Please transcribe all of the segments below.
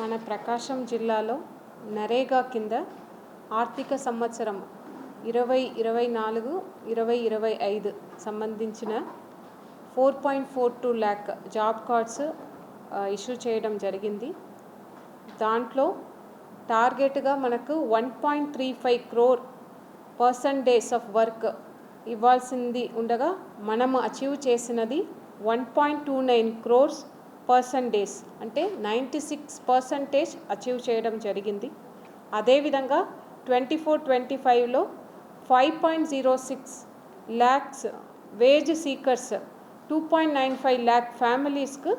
మన ప్రకాశం జిల్లాలో నరేగా కింద ఆర్థిక సంవత్సరం ఇరవై ఇరవై నాలుగు ఇరవై ఇరవై ఐదు సంబంధించిన four point four two lakh job cards issue చేయడం జరిగింది. దాంట్లో టార్గెట్గా మనకు one point three five crore percentage days of work ఇవ్వాల్సింది ఉండగా మనం అచీవ్ చేసినది one point two nine crores percentage days అంటే నైంటీ సిక్స్ పర్సంటేజ్ అచీవ్ చేయడం జరిగింది. అదేవిధంగా ట్వంటీ ఫోర్ ట్వంటీ ఫైవ్లో five point zero six lakhs wage seekers two point nine five lakh ఫ్యామిలీస్కు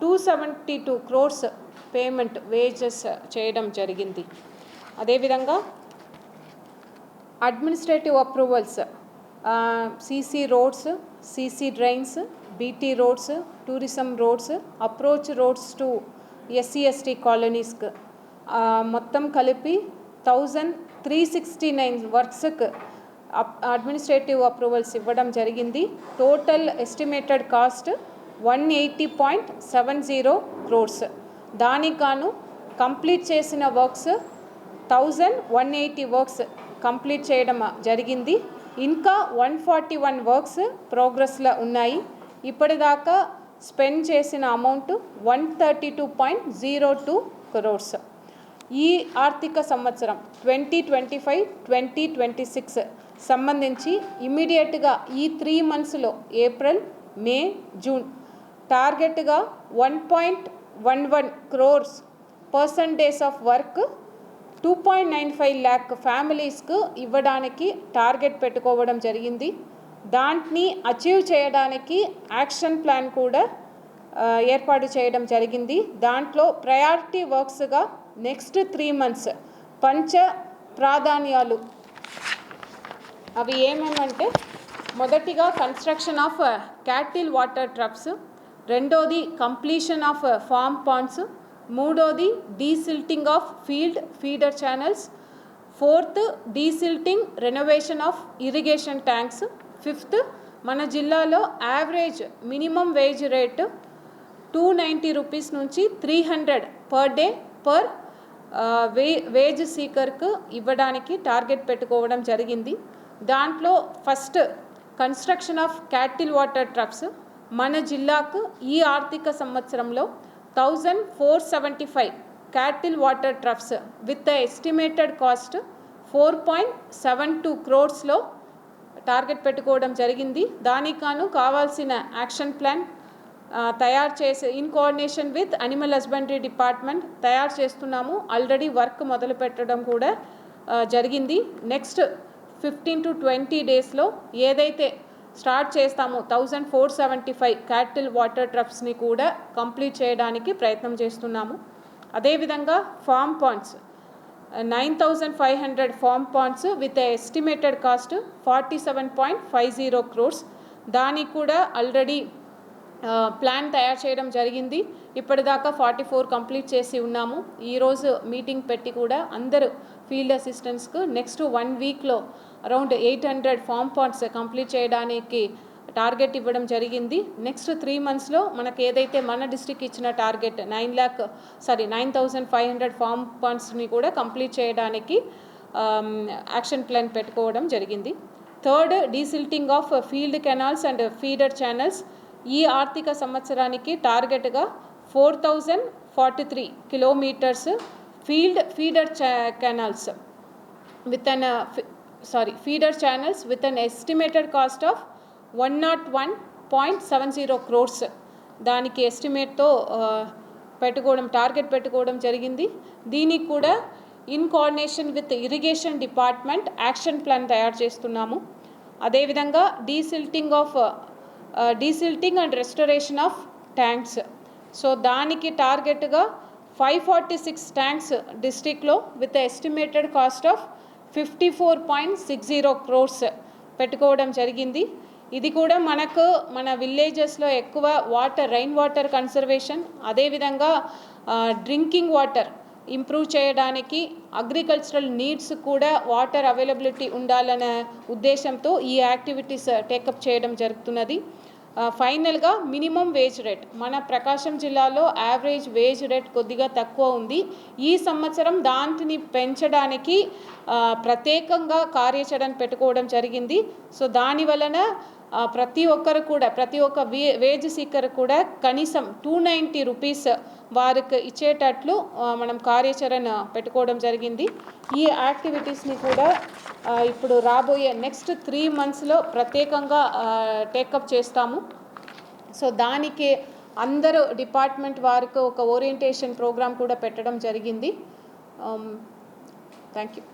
two seventy two crores payment wages చేయడం జరిగింది. అదేవిధంగా administrative approvals CC roads CC drains BT roads tourism roads approach roads to SC ST కాలనీస్కి మొత్తం కలిపి thousand three sixty nine వర్క్స్కి administrative approvals ఇవ్వడం జరిగింది. Total estimated cost one eighty point seven zero crores దానికి గాను కంప్లీట్ చేసిన works thousand one eighty works complete చేయడం జరిగింది. ఇంకా వన్ ఫార్టీ వన్ వర్క్స్ ప్రోగ్రెస్లో ఉన్నాయి. ఇప్పటిదాకా స్పెండ్ చేసిన amount one thirty two point zero two crores. ఈ ఆర్థిక సంవత్సరం twenty twenty five twenty twenty six సంబంధించి ఇమీడియట్గా ఈ త్రీ మంత్స్లో ఏప్రిల్ మే జూన్ టార్గెట్గా one point one one crores percentage of work two point nine five lakh ఫ్యామిలీస్కు ఇవ్వడానికి target పెట్టుకోవడం జరిగింది. దాంట్ని అచీవ్ చేయడానికి యాక్షన్ ప్లాన్ కూడా ఏర్పాటు చేయడం జరిగింది. దాంట్లో ప్రయారిటీ వర్క్స్గా నెక్స్ట్ త్రీ మంత్స్ పంచ ప్రాధాన్యాలు. అవి ఏమేమంటే మొదటిగా construction of cattle water troughs రెండోది కంప్లీషన్ ఆఫ్ ఫామ్ పాండ్స్ మూడోది desilting of field feeder channels fourth desilting renovation of irrigation tanks fifth మన జిల్లాలో average minimum wage rate two ninety rupees నుంచి three hundred per day per way wage సీకర్కు ఇవ్వడానికి target పెట్టుకోవడం జరిగింది. దాంట్లో first construction of cattle water troughs మన జిల్లాకు ఈ ఆర్థిక సంవత్సరంలో thousand four seventy five cattle water troughs with the estimated cost four point seven two క్రోర్స్లో target పెట్టుకోవడం జరిగింది. దానికాను కావాల్సిన యాక్షన్ ప్లాన్ తయారు చేసే in coordination with animal husbandry department తయారు చేస్తున్నాము. ఆల్రెడీ వర్క్ మొదలు పెట్టడం కూడా జరిగింది. నెక్స్ట్ ఫిఫ్టీన్ టు ట్వంటీ డేస్లో ఏదైతే స్టార్ట్ చేస్తామో thousand four seventy five cattle water ట్రప్స్ని కూడా కంప్లీట్ చేయడానికి ప్రయత్నం చేస్తున్నాము. అదేవిధంగా farm ponds nine thousand five hundred farm ponds with estimated cost forty seven point five zero crores దానికి కూడా ఆల్రెడీ ప్లాన్ తయారు చేయడం జరిగింది. ఇప్పటిదాకా ఫార్టీ ఫోర్ కంప్లీట్ చేసి ఉన్నాము. ఈరోజు మీటింగ్ పెట్టి కూడా అందరూ ఫీల్డ్ అసిస్టెంట్స్కు నెక్స్ట్ వన్ వీక్లో around eight hundred farm ponds complete చేయడానికి టార్గెట్ ఇవ్వడం జరిగింది. నెక్స్ట్ త్రీ మంత్స్లో మనకు ఏదైతే మన డిస్టిక్ ఇచ్చిన target nine lakh sorry nine thousand five hundred farm పాయింట్స్ని కూడా కంప్లీట్ చేయడానికి యాక్షన్ ప్లాన్ పెట్టుకోవడం జరిగింది. Third desilting of field canals and feeder channels. ఈ ఆర్థిక సంవత్సరానికి టార్గెట్గా four thousand forty three kilometres field feeder canals with an sorry feeder channels with an estimated cost of one nought one point seven zero crores దానికి ఎస్టిమేట్తో పెట్టుకోవడం target పెట్టుకోవడం జరిగింది. దీనికి కూడా in coordination with irrigation department action plan తయారు చేస్తున్నాము. అదేవిధంగా desilting of desilting and restoration of tanks so దానికి టార్గెట్గా ఫైవ్ ఫార్టీ సిక్స్ ట్యాంక్స్ డిస్టిక్లో with estimated cost of fifty four point six zero crores పెట్టుకోవడం జరిగింది. ఇది కూడా మనకు మన విలేజెస్లో ఎక్కువ వాటర్ రైన్ వాటర్ కన్సర్వేషన్ అదేవిధంగా డ్రింకింగ్ వాటర్ ఇంప్రూవ్ చేయడానికి అగ్రికల్చరల్ నీడ్స్ కూడా వాటర్ అవైలబిలిటీ ఉండాలనే ఉద్దేశంతో ఈ యాక్టివిటీస్ టేకప్ uh, చేయడం జరుగుతున్నది. ఫైనల్గా మినిమం వేజ్ రేట్. మన ప్రకాశం జిల్లాలో యావరేజ్ వేజ్ రేట్ కొద్దిగా తక్కువ ఉంది. ఈ సంవత్సరం దాంతిని పెంచడానికి ప్రత్యేకంగా కార్యాచరణ పెట్టుకోవడం జరిగింది. సో దాని వలన ప్రతి ఒక్కరు కూడా ప్రతి ఒక్క వే వేజ్ సీకర్ కూడా కనీసం టూ నైంటీ రూపీస్ వారికి ఇచ్చేటట్లు మనం కార్యాచరణ పెట్టుకోవడం జరిగింది. ఈ యాక్టివిటీస్ని కూడా ఇప్పుడు రాబోయే నెక్స్ట్ త్రీ మంత్స్లో ప్రత్యేకంగా టేకప్ చేస్తాము. సో దానికి అందరూ డిపార్ట్మెంట్ వారికి ఒక ఓరియంటేషన్ ప్రోగ్రాం కూడా పెట్టడం జరిగింది. Thank you